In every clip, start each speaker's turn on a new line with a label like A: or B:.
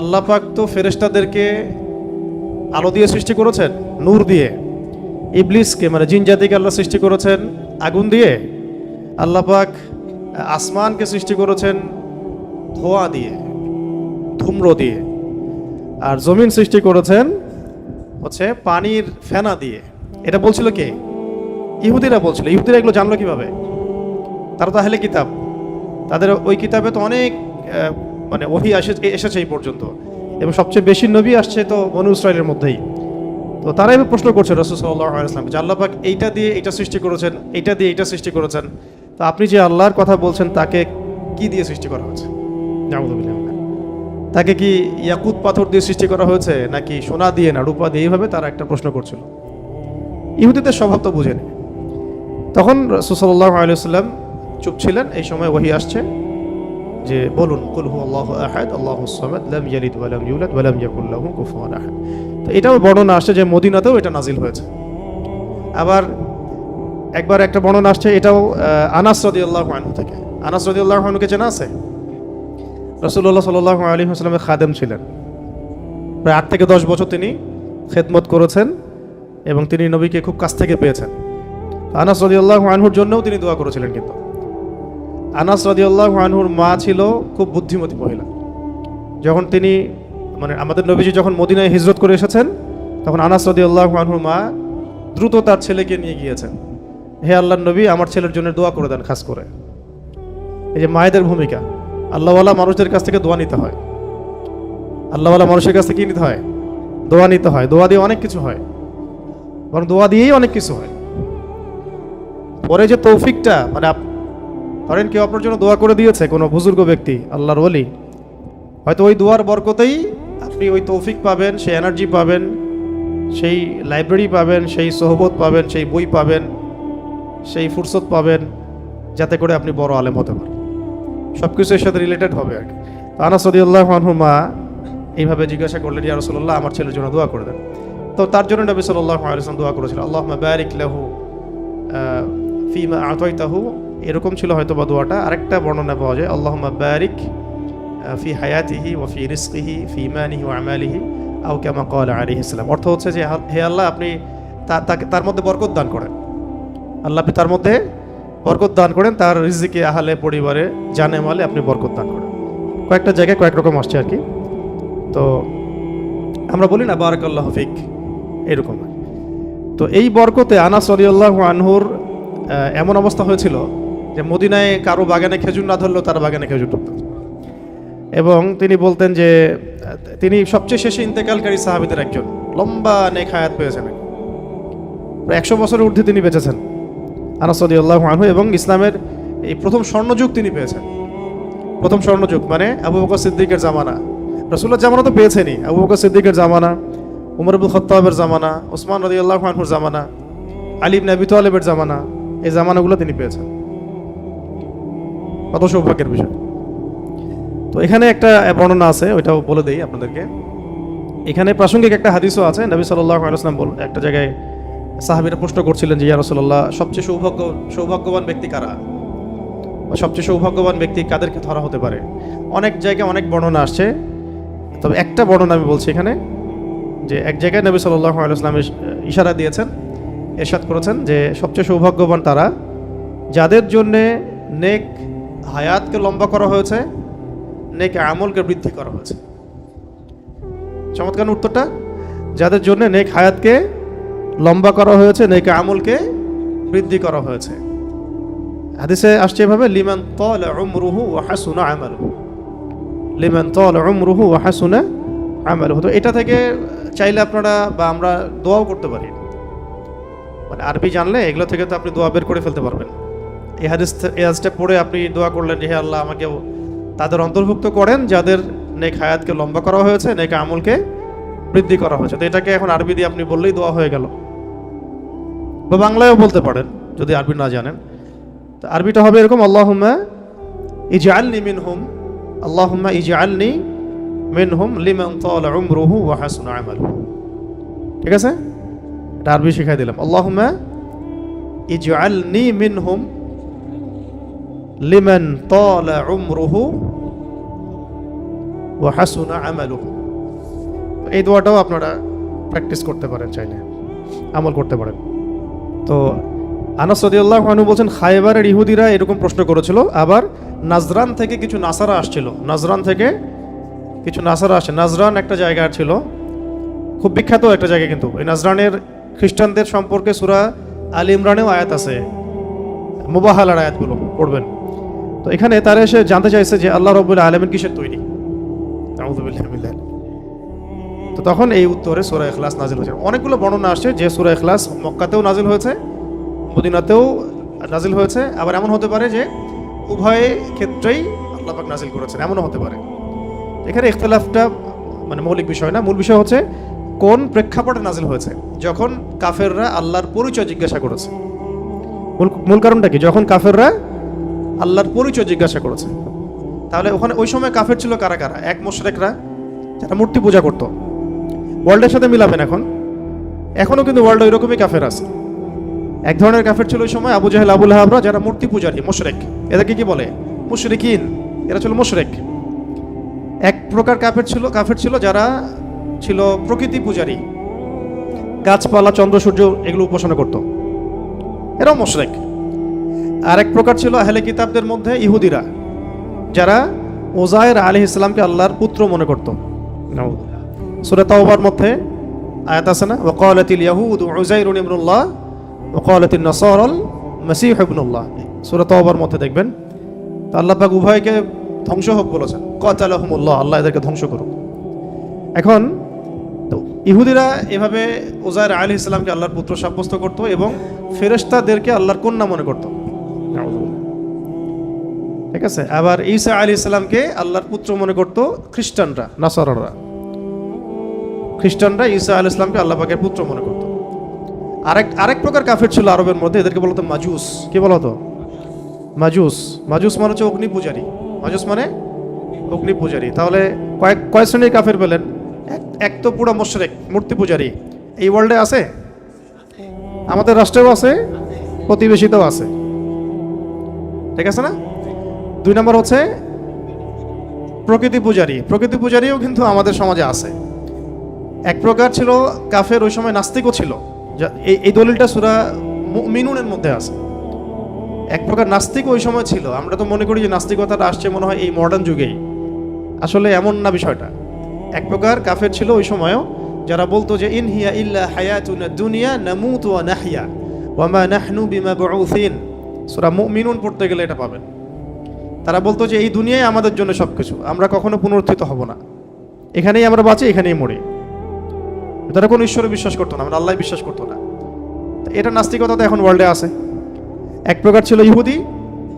A: আল্লাহ পাক তো ফেরেশতাদেরকে আলো দিয়ে সৃষ্টি করেছেন, নূর দিয়ে। ইবলিসকে মানে জিন জাতিকে আল্লাহ সৃষ্টি করেছেন, আগুন দিয়ে। আল্লাহ পাক আসমানকে সৃষ্টি করেছেন, ধোঁয়া দিয়ে, ধুম্র দিয়ে। আর জমিন সৃষ্টি করেছেন হচ্ছে পানির ফেনা দিয়ে। এটা বলছিল কে? ইহুদিরা বলছিল। ইহুদিরা এগুলো জানলো কীভাবে? তারা তো আহলে কিতাব। তাদের ওই কিতাবে তো অনেক মানে ওহি আসে এসেছে এই পর্যন্ত। এবং সবচেয়ে বেশি নবী আসছে তো মনু ইসরায়েলের মধ্যেই। তো তারাই এবার প্রশ্ন করছে রসুল সাল্লাহ যে আল্লাহ পাক এইটা দিয়ে এইটা সৃষ্টি করেছেন এইটা দিয়ে এইটা সৃষ্টি করেছেন। তো আপনি যে আল্লাহর কথা বলছেন তাকে কি দিয়ে সৃষ্টি করা হয়েছে? তাকে কি ইয়াকুত পাথর দিয়ে সৃষ্টি করা হয়েছে নাকি সোনা দিয়ে না রূপা দিয়ে? এইভাবে তারা একটা প্রশ্ন করছিল। ইহুদিদের স্বভাব তো বুঝেনি। তখন রসুল্লাহ আলিয়াল্লাম চুপ ছিলেন এই সময় ওহি আসছে। যে বলুন, কুল হু আল্লাহ আহাদ, আল্লাহ সামাদ, লাম ইয়ালিদ ওয়া লাম ইউলাদ ওয়া লাম ইয়াকুল লাহু কুফুয়ান আহাদ। তো এটাও বর্ণনা আসছে যে মদিনাতেও এটা নাজিল হয়েছে। আবার একবার একটা বর্ণনা আসছে, এটাও আনাস রাদিয়াল্লাহু আনহু থেকে। আনাস রাদিয়াল্লাহু আনহুকে চেনা আছে? রসুল্লাহ সাল্লাহ আলী হাসলামের খাদেম ছিলেন। প্রায় আট থেকে দশ বছর তিনি খেদমত করেছেন এবং তিনি নবীকে খুব কাছ থেকে পেয়েছেন। আনাস রদিউল্লাহ আনহুর জন্যও তিনি দোয়া করেছিলেন কিন্তু। আনাস রদিউল্লাহ আনহুর মা ছিল খুব বুদ্ধিমতী মহিলা। যখন তিনি মানে আমাদের নবীজি যখন মদিনায় হিজরত করে এসেছেন, তখন আনাস রদিউল্লাহ আনহুর মা দ্রুত তার ছেলেকে নিয়ে গিয়েছেন। হে আল্লাহ নবী, আমার ছেলের জন্য দোয়া করে দেন খাস করে। এই যে মায়েদের ভূমিকা, আল্লাহওয়ালা মানুষদের কাছ থেকে দোয়া নিতে হয়। আল্লাহওয়ালা মানুষের কাছ থেকে কি নিতে হয়? দোয়া নিতে হয়। দোয়া দিয়ে অনেক কিছু হয়। বরং দোয়া দিয়েই অনেক কিছু হয়। পরে যে তৌফিকটা মানে ধরেন কেউ আপনার জন্য দোয়া করে দিয়েছে কোনো বুজুর্গ ব্যক্তি, আল্লাহর ওলি, হয়তো ওই দোয়ার বরকতেই আপনি ওই তৌফিক পাবেন, সেই এনার্জি পাবেন, সেই লাইব্রেরি পাবেন, সেই সোহবত পাবেন, সেই বই পাবেন, সেই ফুরসত পাবেন, যাতে করে আপনি বড় আলেম হতে পারেন। সব কিছুর সাথে রিলেটেড হবে আর কি। তো আনাস মা এইভাবে জিজ্ঞাসা করলেন, ইয়া রাসূলুল্লাহ, আমার ছেলের জন্য দোয়া করে দেন। তো তার জন্য নবী সাল্লাল্লাহু আলাইহি ওয়াসাল্লাম দোয়া করেছিলেন, আল্লাহুম্মা বারিক লাহু ফিমা আতাইতাহু এরকম ছিল হয়তো বা দোয়াটা। আরেকটা বর্ণনা পাওয়া যায়, আল্লাহুম্মা বারিক ফি হায়াতিহি ওয়া ফি রিজকিহি, ফি ইমানিহি ওয়া আমালিহি, আও কামা কল আলাইহিস সালাম। অর্থ হচ্ছে যে হে আল্লাহ, আপনি তাকে, তার মধ্যে বরকত দান করেন। আল্লাহ আপনি তার মধ্যে বরকত দান করেন, তার রিজিকে, আহালে, পরিবারে, জানে, মালে আপনি বরকত দান করেন। কয়েকটা জায়গায় কয়েক রকম আসছে আর কি। তো আমরা বলি না, বারাকাল্লাহ ফিক এরকম। তো এই বরকতে আনাস আনহুর এমন অবস্থা হয়েছিল যে মদিনায় কারও বাগানে খেজুর না ধরলেও তার বাগানে খেজুর ধরত এবং তিনি বলতেন যে, তিনি সবচেয়ে শেষে ইন্তেকালকারী সাহাবিদের একজন। লম্বা নেক হায়াত পেয়েছেন। প্রায় একশো বছরের ঊর্ধ্বে তিনি বেঁচেছেন। আনাস রদিউল্লাহ আনহু এবং ইসলামের এই প্রথম স্বর্ণযুগ তিনি পেয়েছেন। প্রথম স্বর্ণযুগ মানে আবু বকর সিদ্দিকের জামানা। রসুল্লাহ জামানা তো পেয়েছেনই। আবু বকর সিদ্দিকের জামানা, উমর আবুল খত্তাবের জামানা ওসমান রদি আল্লাহ আনহুর জামানা আলিব নবী তালেবের জামানা, এই জামানাগুলো তিনি পেয়েছেন। কত সৌভাগ্যের বিষয়। তো এখানে একটা বর্ণনা আছে, ওইটাও বলে দেই আপনাদেরকে। এখানে প্রাসঙ্গিক একটা হাদিসও আছে, নবী আলাইসলাম বল একটা জায়গায় সাহাবিরা প্রশ্ন করছিলেন যে, ইয়া রসল্লাহ সবচেয়ে সৌভাগ্য সৌভাগ্যবান ব্যক্তি কারা? বা সবচেয়ে সৌভাগ্যবান ব্যক্তি কাদেরকে ধরা হতে পারে? অনেক জায়গায় অনেক বর্ণনা আসছে। তবে একটা বর্ণনা আমি বলছি এখানে, যে এক জায়গায় নবী সাল্লাহ আলাইসলাম ইশারা দিয়েছেন, এরশাদ করেছেন যে, সবচেয়ে সৌভাগ্যবান তারা, যাদের জন্যে নেক হায়াতকে লম্বা করা হয়েছে, নেক আমলকে বৃদ্ধি করা হয়েছে। চমৎকার উত্তরটা, যাদের জন্য নেক হায়াতকে লম্বা করা হয়েছে, নেক আমলকে বৃদ্ধি করা হয়েছে। হাদিসে আসছে এভাবে, লিমান তল উমরুহু ওয়া হাসুনা আমালুহু। লিমান তল উমরুহু ওয়া হাসুনা আমালুহু। তো এটা থেকে চাইলে আপনারা বা আমরা দোয়াও করতে পারি। মানে আরবি জানলে এগুলো থেকে তো আপনি দোয়া বের করে ফেলতে পারবেন। এই হাদিস এই হাদিসটা পড়ে আপনি দোয়া করলেন যে হে আল্লাহ আমাকে তাদের অন্তর্ভুক্ত করেন, যাদের নেক হায়াতকে লম্বা করা হয়েছে, নেক আমলকে বৃদ্ধি করা হয়েছে। তো এটাকে এখন আরবি দিয়ে আপনি বললেই দোয়া হয়ে গেল। বা বাংলায়ও বলতে পারেন, যদি আরবি না জানেন। তো আরবিটা হবে এরকম, আল্লাহুম্মা ইজআলনি মিনহুম, আল্লাহুম্মা ইজআলনি মিনহুম লিমান তালা উমরুহু ওয়া হাসুনা আমালুহু। ঠিক আছে? এটা আরবি শিখাই দিলাম, আল্লাহুম্মা মিন মিনহুম লিমান তালা উমরুহু ও আমালু এই দোয়াটাও আপনারা প্র্যাকটিস করতে পারেন চাইলে, আমল করতে পারেন। তো আনাস সদিউল্লাহ আনু বলছেন, খাইবারের ইহুদিরা এরকম প্রশ্ন করেছিল, আবার নাজরান থেকে কিছু নাসারা আসছিল। নাজরান থেকে কিছু নাসারা আসে। নাজরান একটা জায়গা ছিল, খুব বিখ্যাত একটা জায়গা কিন্তু। এই নাজরানের খ্রিস্টানদের সম্পর্কে সুরা আল ইমরানেও আয়াত আছে। মুবাহালার আয়াতগুলো পড়বেন। তো এখানে তারা এসে জানতে চাইছে যে আল্লাহ রব্বুল আলমিন কিসের তৈরি? তো তখন এই উত্তরে সুরা ইখলাস নাজিল হয়েছে। অনেকগুলো বর্ণনা আসছে যে সুরা এখলাস মক্কাতেও নাজিল হয়েছে, মদিনাতেও নাজিল হয়েছে। আবার এমন হতে পারে যে উভয় ক্ষেত্রেই আল্লাহ পাক নাজিল করেছেন, এমনও হতে পারে। এখানে ইখতলাফটা মানে মৌলিক বিষয় না, মূল বিষয় হচ্ছে কোন প্রেক্ষাপটে নাজিল হয়েছে। যখন কাফেররা আল্লাহর পরিচয় জিজ্ঞাসা করেছে। মূল কারণটা কি? যখন কাফেররা আল্লাহর পরিচয় জিজ্ঞাসা করেছে। তাহলে ওখানে ওই সময় কাফের ছিল কারা কারা? এক মোশরেকরা যারা মূর্তি পূজা করতো। ওয়ার্ল্ডের সাথে মিলাবেন এখন। এখনও কিন্তু ওয়ার্ল্ডে ওইরকমই কাফের আছে। এক ধরনের কাফের ছিল ওই সময় আবু জাহেল, আবুল হাবরা যারা মূর্তি পূজারী, মোশরেক। এদেরকে কি বলে? মুশরিকিন। এরা ছিল মোশরেক। এক প্রকার কাফের ছিল কাফের ছিল যারা ছিল প্রকৃতি পূজারী। গাছপালা, চন্দ্র, সূর্য এগুলো উপাসনা করত। এরাও মোশরেক। আর এক প্রকার ছিল আহলে কিতাবদের মধ্যে ইহুদিরা যারা ওজায়ের আলী ইসলামকে আল্লাহর পুত্র মনে করত। সুরে তাওবার মধ্যে আয়াত আছে না? ওয়াকালাতিল ইয়াহুদ উজাইরুন ইবনুল্লাহ ওয়াকালাতিন নাসারাল মাসীহ ইবনুল্লাহ। সূরা তাওবার মধ্যে দেখবেন তা আল্লাহ পাক উভয়কে ধ্বংস হোক বলেছেন। কাতালাহুমুল্লাহ আল্লাহ এদেরকে ধ্বংস করুক। এখন তো ইহুদিরা এভাবে ওজায়ের আলী ইসলামকে আল্লাহর পুত্র সাব্যস্ত করত এবং ফেরেশতাদেরকে আল্লাহর কন্যা মনে করত। ঠিক আছে, আবার ঈসা আলী ইসলামকে আল্লাহর পুত্র মনে করত খ্রিস্টানরা, নাসারারা। খ্রিস্টানরা ঈসা আল ইসলামকে আল্লাহ পাকের পুত্র মনে করত। আরেক আরেক প্রকার কাফের ছিল আরবের মধ্যে, এদেরকে বলতো মাজুস। কি বলতো মাজুস। মাজুস মানে হচ্ছে অগ্নি পূজারী। মাজুস মানে অগ্নি পূজারী। তাহলে কয়েক, কয় শ্রেণির কাফের পেলেন এক তো পুরো মোশরেক, মূর্তি পূজারী। এই ওয়ার্ল্ডে আছে? আমাদের রাষ্ট্রেও আছে, প্রতিবেশীতেও আছে। ঠিক আছে না? দুই নম্বর হচ্ছে প্রকৃতি পূজারী। প্রকৃতি পূজারীও কিন্তু আমাদের সমাজে আছে। এক প্রকার ছিল, কাফের ওই সময় নাস্তিকও ছিল। এই দলিলটা সুরা মিনুনের মধ্যে আছে। এক প্রকার নাস্তিক ওই সময় ছিল। আমরা তো মনে করি যে নাস্তিকতাটা আসছে মনে হয় এই মডার্ন যুগেই। আসলে এমন না বিষয়টা। এক প্রকার কাফের ছিল ওই সময়ও, যারা বলতো যে, ইন হিয়া ইল্লা হায়াতুনা দুনিয়া নামুতু ওয়া নাহইয়া ওয়া মা নাহনু বিমা বুউসিন সূরা মুমিনুন পড়তে গেলে এটা পাবেন। তারা বলতো যে, এই দুনিয়ায় আমাদের জন্য সবকিছু। আমরা কখনো পুনরুত্থিত হব না। এখানেই আমরা বাঁচি, এখানেই মরি। তারা কোনো ঈশ্বরে বিশ্বাস করতো না আমরা আল্লাহ বিশ্বাস করতো না। এটা নাস্তিকতা তো এখন ওয়ার্ল্ডে আছে। এক প্রকার ছিল ইহুদি,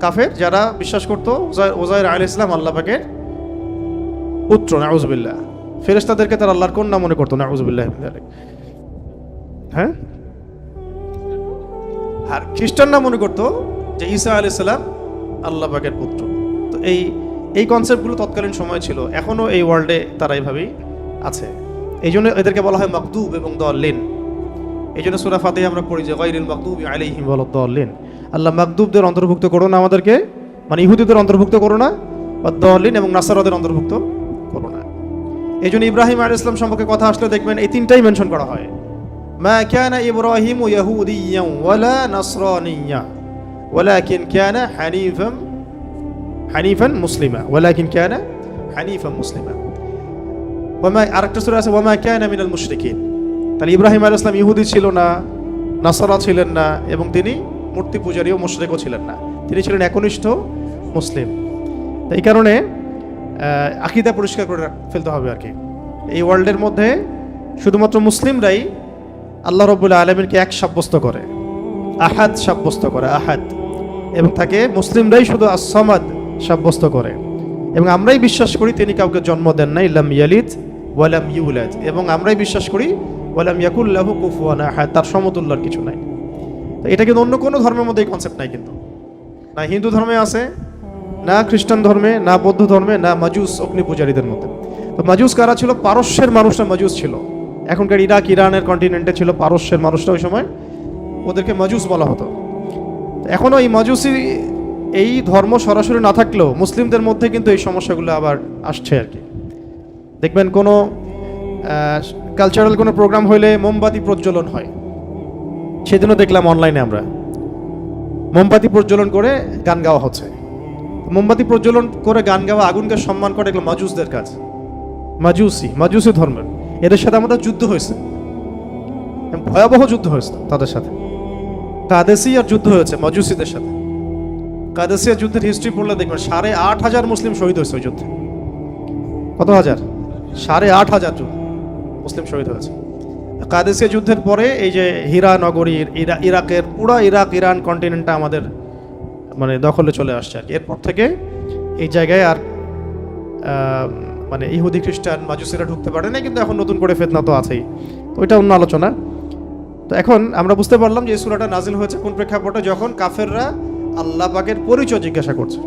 A: কাফের, যারা বিশ্বাস করতো ওজায়- আল ইসলাম আল্লাহ পাকের পুত্র, নাউজবিল্লাহ। ফেরেশতাদেরকে তার আল্লাহর কন্যা মনে করতো, নাউজবিল্লাহ হ্যাঁ? আর খ্রিস্টানরা মনে করতো যে ঈসা আল ইসলাম আল্লাহ পাকের পুত্র। তো এই এই কনসেপ্টগুলো তৎকালীন সময় ছিল। এখনও এই ওয়ার্ল্ডে তারা এইভাবেই আছে। এই জন্য এদেরকে বলা হয় মকদুব এবং দলিন এই জন্য সুরা ফাতে আমরা পড়ি যে গৈরিল মকদুব আলাইহিম দলিন আল্লাহ মকদুবদের অন্তর্ভুক্ত করো না আমাদেরকে। মানে ইহুদিদের অন্তর্ভুক্ত করো না বা দলিন এবং নাসারাদের অন্তর্ভুক্ত করো না। এই জন্য ইব্রাহিম আল ইসলাম সম্পর্কে কথা আসলে দেখবেন এই তিনটাই মেনশন করা হয়। মা কানা ইব্রাহিম ইয়াহুদিয়াম ওয়ালা নাসরানিয়া ওয়ালাকিন কানা হানিফাম হানিফান মুসলিমা ওয়ালাকিন কানা হানিফান মুসলিমা ওয়ামা আরেকটা সূরা আছে ওয়ামা মিনাল তাহলে ইব্রাহিম আলাইহিস ইহুদি ছিল না, নাসারা ছিলেন না, এবং তিনি মূর্তি পূজারী ও মুশরেকও ছিলেন না। তিনি ছিলেন একনিষ্ঠ মুসলিম। এই কারণে আকিদা পরিষ্কার করে ফেলতে হবে আর কি। এই ওয়ার্ল্ডের মধ্যে শুধুমাত্র মুসলিমরাই আল্লাহ রব্বুল আলমিনকে এক সাব্যস্ত করে, আহাদ সাব্যস্ত করে, আহাদ। এবং তাকে মুসলিমরাই শুধু আসমাদ সাব্যস্ত করে। এবং আমরাই বিশ্বাস করি তিনি কাউকে জন্ম দেন না ইলাম ইয়ালিদ ওয়ালাম ইউলাদ। এবং আমরাই বিশ্বাস করি ওয়ালাম ইয়াকুল্লাহু কুফুয়ান আহাদ, তার সমতুল্যর কিছু নাই। তো এটা কিন্তু অন্য কোনো ধর্মের মধ্যে এই কনসেপ্ট নাই কিন্তু। না হিন্দু ধর্মে আছে, না খ্রিস্টান ধর্মে, না বৌদ্ধ ধর্মে, না মাজুস অগ্নি পূজারীদের মধ্যে। তো মাজুস কারা ছিল? পারস্যের মানুষরা মাজুস ছিল। এখনকার ইরাক, ইরানের কন্টিনেন্টে ছিল পারস্যের মানুষরা ওই সময়, ওদেরকে মাজুস বলা হতো। এখনও এই মাজুসি, এই ধর্ম সরাসরি না থাকলেও মুসলিমদের মধ্যে কিন্তু এই সমস্যাগুলো আবার আসছে আর কি। দেখবেন কোনো কালচারাল কোনো প্রোগ্রাম হইলে মোমবাতি প্রজ্বলন হয়। সেদিনও দেখলাম অনলাইনে আমরা। মোমবাতি প্রজ্বলন করে গান গাওয়া হচ্ছে। মোমবাতি প্রজ্বলন করে গান গাওয়া আগুনকে সম্মান করে এগুলো মাজুসদের কাজ। মাজুসি মাজুসি ধর্মের। এদের সাথে আমাদের যুদ্ধ হয়েছে। ভয়াবহ যুদ্ধ হয়েছে তাদের সাথে। কাদেসিয়ার যুদ্ধ হয়েছে, মজুসিদের সাথে। কাদেসিয়া যুদ্ধের হিস্ট্রি পড়লে দেখবেন সাড়ে আট হাজার মুসলিম শহীদ হয়েছে ওই যুদ্ধে। কত হাজার? সাড়ে আট হাজার মুসলিম শহীদ হয়েছে। কাদেসিয়া যুদ্ধের পরে এই যে হীরা নগরীর ইরা ইরাকের পুরো ইরাক, ইরান কন্টিনেন্টটা আমাদের মানে দখলে চলে আসছে আর এরপর থেকে এই জায়গায় আর মানে ইহুদি খ্রিস্টান মাজুসিরা ঢুকতে পারে না কিন্তু এখন নতুন করে ফেতনা তো আছেই। তো এটা অন্য আলোচনা। তো এখন আমরা বুঝতে পারলাম যে সূরাটা নাজিল হয়েছে কোন প্রেক্ষাপটে, যখন কাফেররা আল্লাহ পাকের পরিচয় জিজ্ঞাসা করছে।